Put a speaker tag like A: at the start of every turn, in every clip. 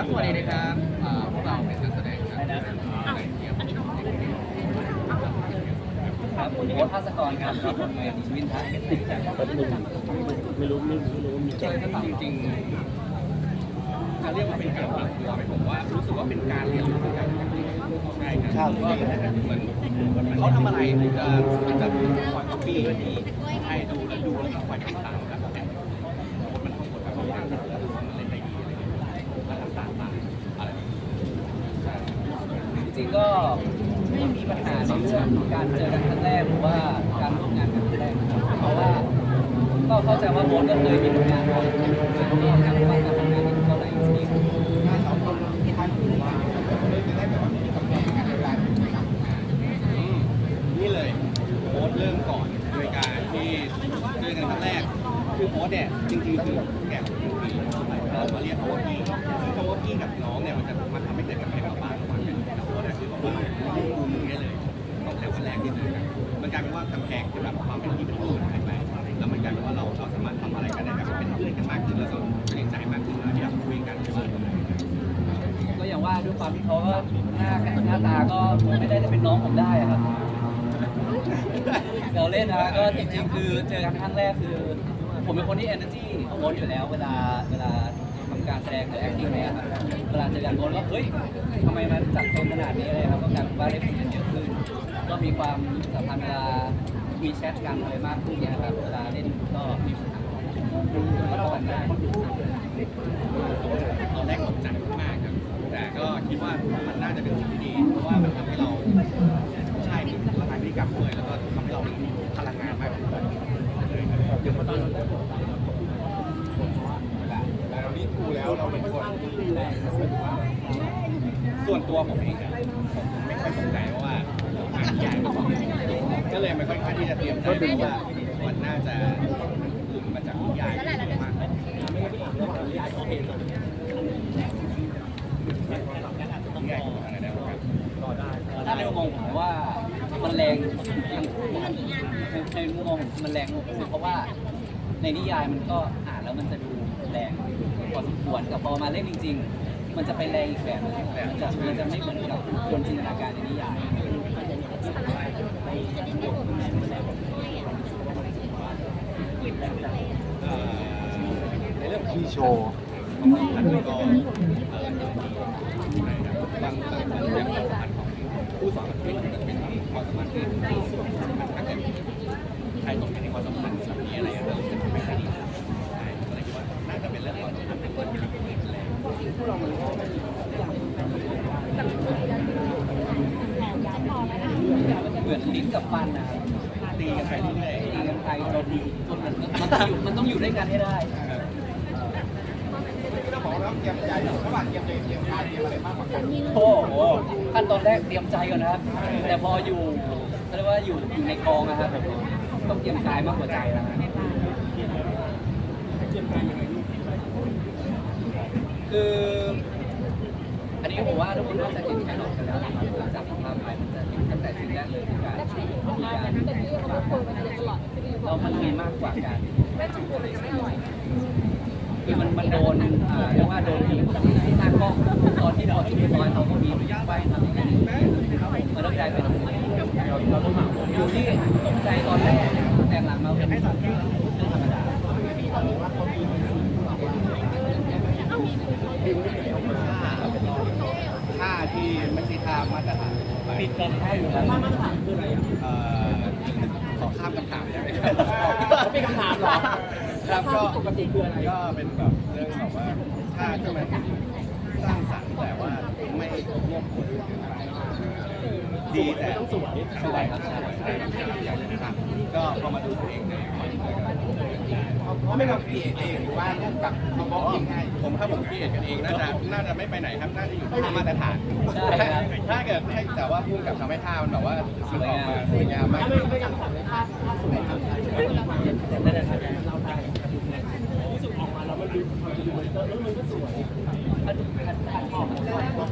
A: ครับสวัสดีนะครับอ่าพวกเราเป็นนักแสดงครับ
B: ครับผมโค้ชภาสกรครับรับบทเป็นวินทัศน์เป็นติจาก
C: แป๊บนึงไม่รู้ไม่รู้ไม่รู้ว่ามี
A: จริงจริงๆจะเรียกว่าเป็นการปรับตัวไหมผมว่ารู้สึกว่าเป็นการเรียนรู้กันใช่ครับว่าเหมือนเขาทำอะไรผมจะมันจะคอย copy ให้ดูแล้วดูแล้วก็คอยทำตามกันมันคงกดแบบว่าแล้วดูว่ามันเล่นได้ดีอะไรอย่างเงี้ยแล้วทำตามตามอะไรแบบนี้ใช่
B: จริงๆก็ไม่มีปัญหาในเรื่อง การเจอกันครั้งแรกหรือว่าการร่วมงานกันครั้งแรกนะครับเพราะว่าก็เข้าใจว่าโค้ชก็เคยมีผลงานก่อนก็อยากว่าการทำงานที่เท่าไหร่จริง
A: อืมนี่เลยโพสต์เริ่มก่อนโดยการที่เจอกันครั้งแรก คือโพสต์เนี่ยจริงๆคือแกะของพี่เรามาเรียกายเป็นว่ากำแพงที่แบบความเป็นพี่เป็นน้องมันหายไปแล้วมันกลายเป็นว่าเราเราสามารถทำอะไรกันได้แบบเป็นเพื่อนกันมากขึ้นแล้วก็เกรงใจมากขึ้นแล้วที่แบบคุยกันเพื่อนกัน
B: ๆก็อย่างว่าด้วยความที่เขาก็หน้าหน้าตาก็ไม่ได้จะเป็นน้องผมได้อะครับเราเล่นนะก็จริงๆคือเจอกันครั้งแรกคือ ผมเป็นคนที่ energy โค้ชอยู่แล้ว เวลาเวลาทำการแสดงหรือ acting เนี่ยครับเวลาเจอกันโค้ชก็เฮ้ยทำไมมันจัดเต็มขนาดนี้เลยครับก็กลารว่าได้คุยกันเยอะ ก็มีความสัมพันธ์เวลามีแชทกันอะไรมากขึ้นเนี่ยครับเวลาเล่นก็มีก็เข้ากันได้
A: ตอนแรกตกใจมากครับ แต่ก็คิดว่ามันน่าจะเป็นสิ่งที่ดี เพราะว่ามันทำให้เราใช่มีละลายพฤติกรรมด้วยแล้วก็ทำให้เรามีพลังงานมากขึ้นเดี๋ยวพอตอนเราได้บทแต่เรานี่ดูแล้วเราเป็นคนส่วนตัวผมเองอะผมไม่ค่อยตกใจเพราะว่าอ่านนิยายมาก่อนก็ เลยไม่ค่อยค่อนข้างที่จะเตรียมใจเพราะว่ามันน่าจะอึมมาจากนิยายมากนิยายของอะไรได้บ้างครับ
B: ถ้าในมุมมองผมว่ามันแรงทั้งในมุมมองผมมันแรงเพราะว่าในนิยายมันก็อ่านแล้วมันจะดูแรงพอสมควรแต่พอมาเล่นจริง ๆ มันจะเป็นแรงอีกแบบมันจะมันจะไม่เหมือนกับคนจินตนาการในนิยาย
A: ในเรื่อง
C: ที่โชว์
A: อันนี้ก็เอ่อใช่ครับางบางบางเรื่องความสัมพันธ์ของผู้สอนกับผู้มันเป็นความสามพันธ์ที่ถ้าเกิดใครตกอยู่ในความสัมพันธ์แบบนี้อะไรอย่างเงี้ยเราจะไม่ค่อยดีใช่ก็เลยคิดว่าน่าจะเป็นเรื่องความสัมพันธ์เป็นคนที่ดีแหละ
B: เหมือนลิ้นกับฟันนะครับ
A: ตีกันไป เรื่อย
B: ตีกันไปจนจนมันมันต้องอยู่มันต้องอยู่ด้วยกันให้ได้
A: เจ้าของเราเตรียมใจระหว่างเตรียมใจเตรียมกายเตรียมอะไรมากกว่ากัน
B: โอ้โหขั้นตอนแรกเตรียมใจก่อนนะครับ แต่พออยู่เขาเรียกว่าอยู่อยู่ในกองนะครับต้องเตรียมกายมากกว่าใจแล้วนะคือ อันนี้ผมว่าทุกคนน่าจะเห็นแค่หลอกกันแล้วหลังจากที่ทำไปมันจะ ตั้งแต่สิ่งแรกเลยคือการมีการเรามันมีมากกว่าการคือมันมันโดนอ่าเรียกว่าโดนทีมที่หน้ากล้องตอนที่เราจุดร้อยเขาก็มีไปทำอย่างนั้นมันต้องกลายเป็นอยู่ที่ตกใจตอนแรกแต่หลังมาเป็นเรื่องธรรมดา
A: ที่ไม่ใช่ท่ามาตรฐานปิดกันให้อยู่แล้วเอ่อขอข้ามคำถามได้ไหมครับ
C: เขาเป็นคำถามเหรอ
A: ครับก็
C: ปกติคืออะไร
A: ก็เป็นแบบเรื่องแบบว่าค่าที่มันสร้างสรรค์แต่ว่าไม่รวบคน ดีแต่ต้องสวยสวยครับสวยก็พอมาดูตัวเองในคอนเสิร์ต
C: เขาไม่ทำพีเอเองหรือว่าร่วมกับเขาบ
A: อก
C: เองให้
A: ผมถ้าผมคิดเองกันเองน่าจะน่าจะไม่ไปไหนครับน่าจะอยู่ที่มาตรฐานถ้าเกิดให้แต่ว่าพุ่งกับทำให้ท่ามันแบบว่ามันออกมาสวยงามมาก
C: ไม่ไม่ยังถามในภาพภาสวยครับแต่แต่เราได้รู้สึกออกมาแล้วมันดูมันดูมันก็เออมันก็สวย
B: มันมันมันออกมาก่อน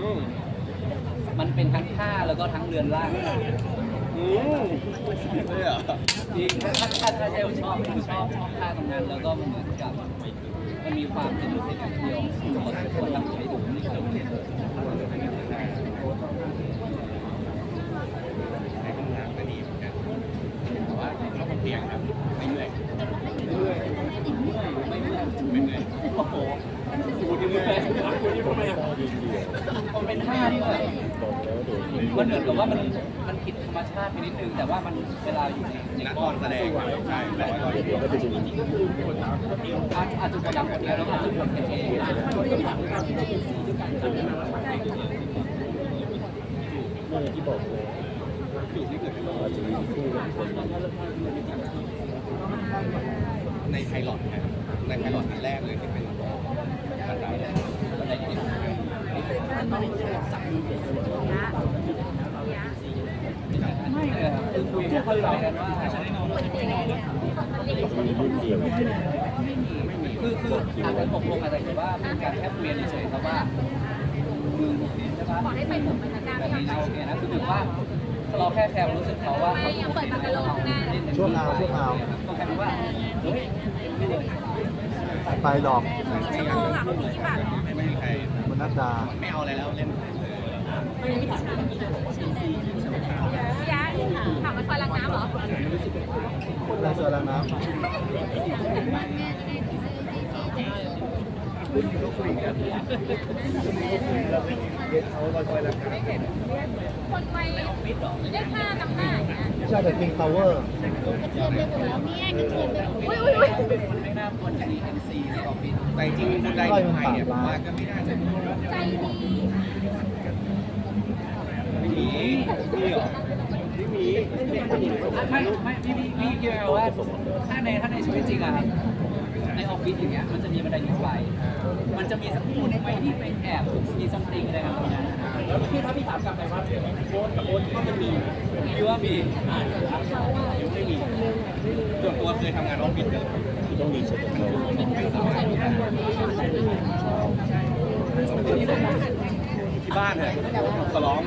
A: อืม
B: มัน เป็นทั้งท่าแล้วก็ทั้งเรือนร่าง
A: อืมเลยเหรอ
B: จริงถ้าถ้าถ้าใช่ผมชอบผมชอบชอบท่าตรงนั้นแล้วก็มันเหมือนกับมันมีความเป็นเป็นเดียวคนคนทำให้ดูนี่คือ
A: ในห้องน้ำก็ดีเหมือนกันแต่ว่าชอบมันเพียงครับไม่เหนื่อย
B: เมื่อยไม่เมื่อย
A: ไม่เหนื่อย
B: โอ้โหดูดิเมื่อยมันเป็นท่าที่แบบ มันเหมือนกับว่ามันมันผิดธรรมชาติไปนิดนึงแต่ว่ามันเวลาอยู่ในใน
A: นัก
B: ก
A: อ
B: น
A: แสดงใช่แต่ว่าตอนนี้
B: อาจอาจจะกดดันคนเดียวแล้วอาจจะกดกันเอง
C: ที่บอกเลย
A: อยู่ที่เกิดขึ้น
C: อาจะมีคู่กันคน
A: ในไพลอตครับในไพลอตอันแรกเลยที่เป็นบัน
B: ครับคือคุยเข้าใจกันว่า
C: มีรุ่นเดียว
B: คือคืออาจจะตกลงอาจจะเห็นว่าเป็นการแค่คุยนเฉยๆแต่ว่ามึงใช่ปะ
D: บอให้ไปผมเป็นหน้า
B: แบบ
D: ไม่
B: นี้
D: ยอม
B: นะโอเคนะคือถือว่าเราแค่แคร์รู้สึกเขาว่าเขาก็แค่รู้ว่าเฮ้ย
E: ไปหรอก
D: ชั่วโมงอะเมื่อกี้แบบ
A: ไม่มีใคร
E: คุณนัดดา
A: ไม่เอาอะไรแล้วเล่น
D: ยะถามมาซอยล้างน้ำเหรอ
E: ได้เจอแล้วนะ
D: คนวัยเลขห้านำหน้าอย่างเงี้ย
E: ใช่แต่ King Power
D: อุ้ยอุ้ยอุ้ย
B: มันไม่น่าควรจะมี MC ในออฟฟิศ
A: แต่จริงคนใดคนไทยเนี่ยผมว่าก็ไม่น่าจะมี
D: ใจดี
A: ไม่มีมีหรอไม่มี
B: ไม่ไม่พี่พี่พี่คิดว่าถ้าในถ้าในชีวิตจริงอะครับ ในออฟฟิศอย่างเงี้ยมันจะมีบันไดหนีไฟมันจะมีสักคู่หนึงไหมที่ไปแอบมีซัมติงอะไรกันตรงนั้น
C: แล้วพี่ถ้าพี่ถามกลับไปว่าโค้ดกับโค้ดก็มันมี
B: พี่ว่ามีอา
A: ยังไม่มีส่วนตัวเคยทำงานออฟฟิศกัน
C: ต้องมีเช็คเขา
A: ที่ บ้านเนี่ยขอร้อง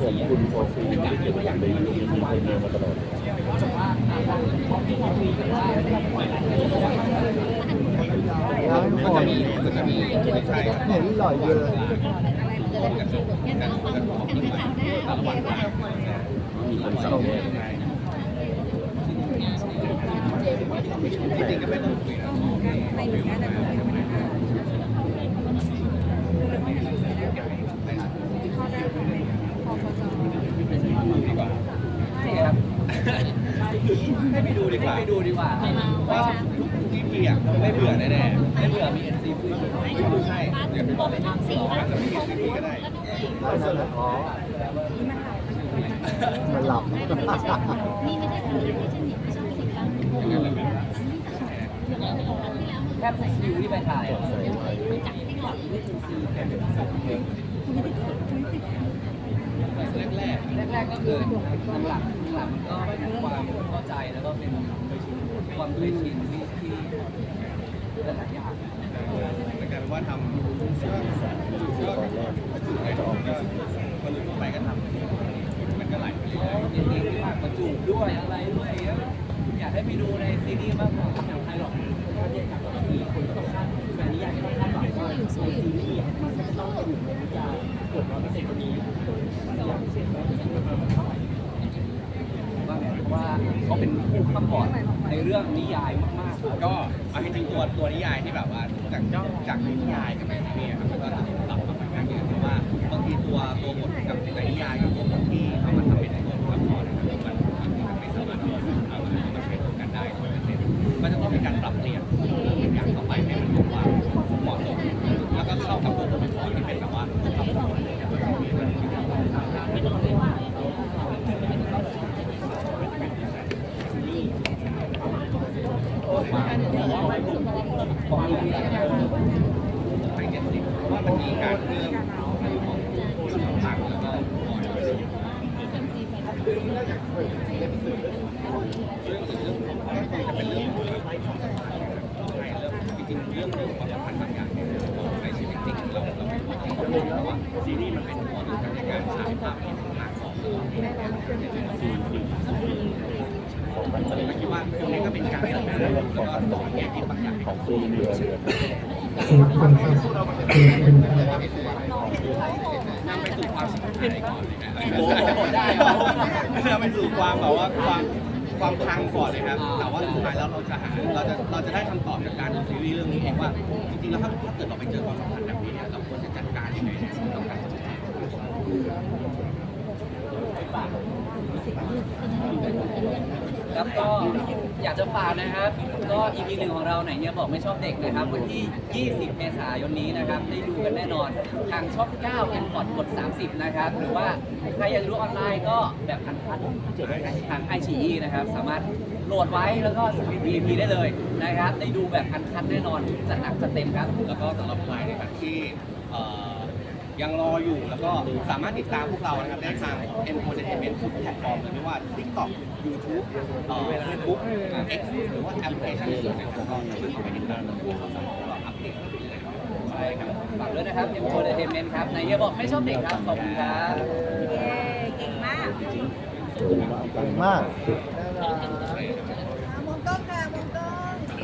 C: ผมคุณโฟซีไม่เกี่ยวกับอย่างใดที่มีคนเดินมาตลอด
A: มันจะมีมันจะมีไม่ใช่
E: เห็นหล่อยเยอะ
C: มีคนสั่ง
A: จริงๆก็ไม่ต้องคุยนะดีกว่า
B: ใช่ครับ
A: ให้ไปดูดีก ว่า
B: ไปดูดีกว่า
A: ว่าพี่พี่อะไม่เบื่อแน่
B: ไม่เบื่อมี NC คุย
A: ๆไม่ใช่เดี๋ยวไปบอกอาจจะไม่เห็นพี่ก็ได้
E: ได้นั่นแหละอ๋อมันหลับ
B: แค่คิวที่ไปถ่ายอะ
A: แรก
B: แรกก็คือหลังหลังมันก็เป็นความเข้าใจแล้วก็เป็น ความเคยชินที่ที่หลายๆอย่าง
A: ๆแต่กลายเป็นว่าทำก็ก็ไม่ต้องก็คนอื่นทั่วไปก็ทำมันก็ไหลไปเรื่อย
B: จริงๆฝากประจูบด้วยอะไรด้วยอยากให้ไปดูในซีรีส์มากกว่าอย่างไทยหรอก
C: ถ้าเรียกกลับมามีคนก็ต้องคาดแฟนนี้อยากให้องคาดหวังว่าในซีรีส์มันจะต้องอยู่ในวิจารณ์กดร้อยเปอร์เซ็นต์วันนี้อย่างเสร็จแล้ว
B: ว่าไงเพราะว่าเขาเป็นผู้ข้ามบอร์ด ในเรื่องนิยายมากๆ
A: ก็เอาจริงๆตัวตัวนิยายที่แบบว่าจากจากนิยายกับในซีรีส์ครับมันก็ตับมาค่อนข้างเยอะเพราะว่าบางทีตัวตัวบทกับในนิยาย องความสัมพันธ์บางอย่างเนี่ยในชีวิตจริงเราราไม่รู้จริงๆแต่ว่าซีรีส์มันเป็นตัวหนึ่งในการฉายภาพเห็นมากของผม ก็คิดว่าตรงนี้ก็เป็นการเสริมนะแล้วก็สอนแง่คิดบางอย่างของตัวเรือเรือนำไปสู่ความสุขภายก่อนเลยนะ
B: โอ้โหได้เหรอ
A: นำไปสู่ความแบบว่าความความพังก่อนเลยครับ แต่ว่าสุดท้ายแล้วเราจะหาเราจะเราจะได้คำตอบจากการดูซีรีส์เรื่องนี้เองว่าจริงๆแล้วถ้าถ้าเกิดเราไปเจอความสัมพันธ์แบบนี้เนี่ยเราควรจะจัดการยังไงเนี่ยต้องการจะแจ้ง
B: ครับก็อยากจะฝากนะครับก็ EP หนึ่งของเราไหนเนี่ยบอกไม่ชอบเด็กนะครับวันที่ 20 เมษายนนี้นะครับได้ดูกันแน่นอนทางช่อง9 m อ o กด 30 นะครับหรือว่าใครอยากดูออนไลน์ก็แบบอันคัดทางไอชีนะครับสามารถโหลดไว้แล้วก็สมัคร VIP ได้เลยนะครับได้ดูแบบอันคัดแน่นอนจัดหนักจัดเต็มครับ
A: แล้วก็สำหรับใครนะครับที่เอ่อยังรออยู่แล้วก็สามารถติดตามพวกเรานะครับได้ทาง M O Entertainment ทุกแพลตฟอร์มเลยไม่ว่า TikTok YouTube เอ่อ Facebook X หรือว่าแอปพลิเคชันอื่นๆนะครับก็สามารถเข้าไปติดตามพวกเราสองคนเราอัปเดตกันเรื่อยๆ
B: ใช่ครับฝากด้วยนะครับ M c o e n t e r t a i n m e n t ครับไหนเนี่ยบอกไม่ชอบเด็กครับ ขอบคุณครับ
D: เย้เก่งมาก
E: เก่งมาก
A: เ